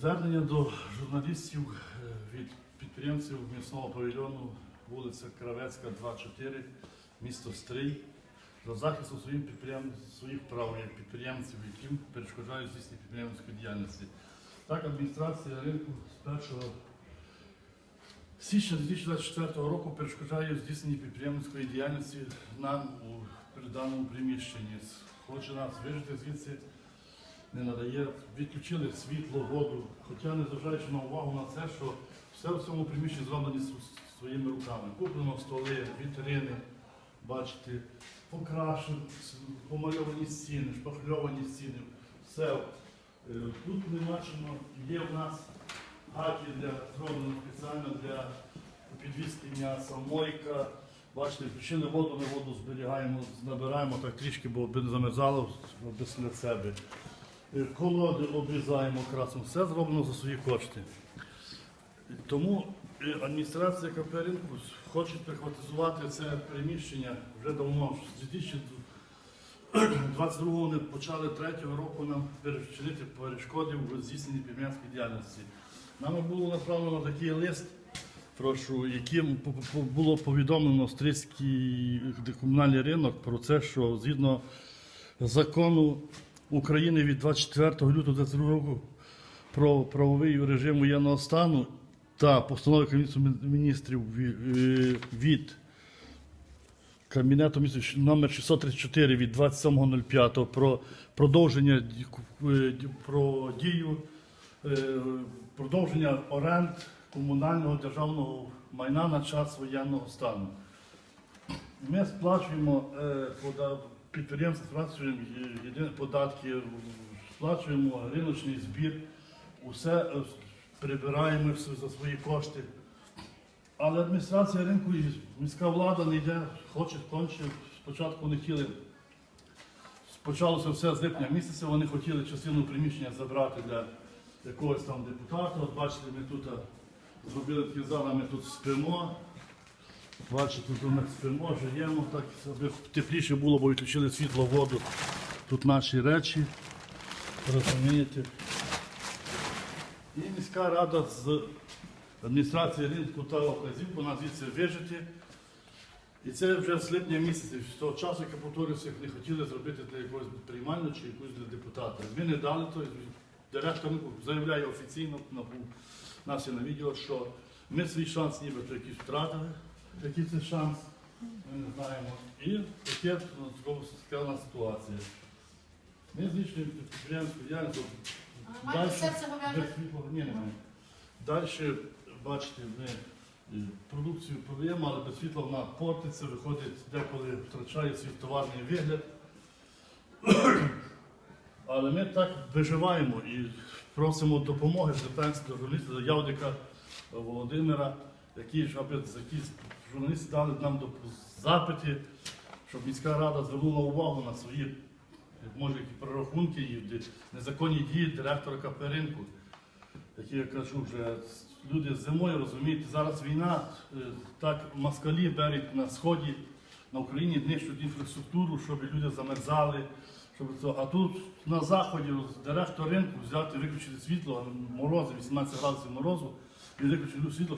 Звернення до журналістів е, від підприємців м'ясного павільйону вулиця Кравецька, 2-4, місто Стрий, за своїм підприєм... своїх прав як підприємців, яким перешкоджають здійснення підприємницької діяльності. Так, адміністрація ринку з 1 січня 2024 року перешкоджає здійсненні підприємницької діяльності нам у даному приміщенні. Хоче нас вижити звідси не надає, відключили світло, воду, хоча незважаючи на увагу на це, що все в цьому приміщенні зроблені своїми руками. Куплено столи, вітрини, бачите, покрашені, помальовані стіни, шпакльовані стіни, все. Е, Тут ми бачимо, є в нас гаки для зроблено спеціально для підвізки м'яса, мойка. Бачите, включили воду, ми воду зберігаємо, набираємо так трішки, бо не замерзало для себе. Е, Колоди обрізаємо красом, все зроблено за свої кошти. Тому е, адміністрація КП хоче прихватизувати це приміщення вже давно, з 2022 вони почали третього року нам перечинити перешкоди в здійсненні підприємської діяльності. Нами було направлено такий лист, прошу, яким було повідомлено Стрийський комунальний ринок про це, що згідно закону України від 24 лютого 2022 року про правовий режим воєнного стану та постанови Кабінету міністрів е, від Кабінету міністрів номер 634 від 27.05 про продовження е, про дію е, продовження оренд комунального державного майна на час воєнного стану. Ми сплачуємо е, підприємство сплачуємо е, єдині податки, сплачуємо риночний збір, усе е, прибираємо за свої кошти. Але адміністрація ринку і міська влада не йде, хоче, конче. Спочатку не хотіли. Почалося все з липня місяця, вони хотіли частину приміщення забрати для якогось там депутата. От бачите, ми тут зробили такі зали, ми тут спимо. Бачите, тут ми спимо, живемо, так, аби тепліше було, бо відключили світло, воду. Тут наші речі. Розумієте? І міська рада з адміністрації ринку та вказівку нас звідси вижити. І це вже з липня місяця, з того часу, як я повторюся, як не хотіли зробити для якогось приймального чи якусь для депутата. Ми не дали, то директор заявляє офіційно, на- нас є на відео, що ми свій шанс нібито якийсь втратили. Який це шанс, ми не знаємо. І таке ну, нас ситуація. Ми здійснюємо підприємську діяльність. Ні, немає. Далі, бачите, ми е, продукцію продаємо, але без світла вона портиться, виходить, деколи втрачає свій товарний вигляд. Але ми так виживаємо і просимо допомоги, звертаємося до журналіста, до Явдика Володимира, які ж якісь журналісти дали нам запити, щоб міська рада звернула увагу на свої може які прорахунки і незаконні дії директора КП ринку, які я кажу, вже люди зимою розумієте, зараз війна, е, так москалі беруть на сході на Україні нищуть інфраструктуру, щоб люди замерзали. Щоб це, а тут на заході директор ринку взяти, виключити світло, морози, 18 градусів морозу, і виключити світло,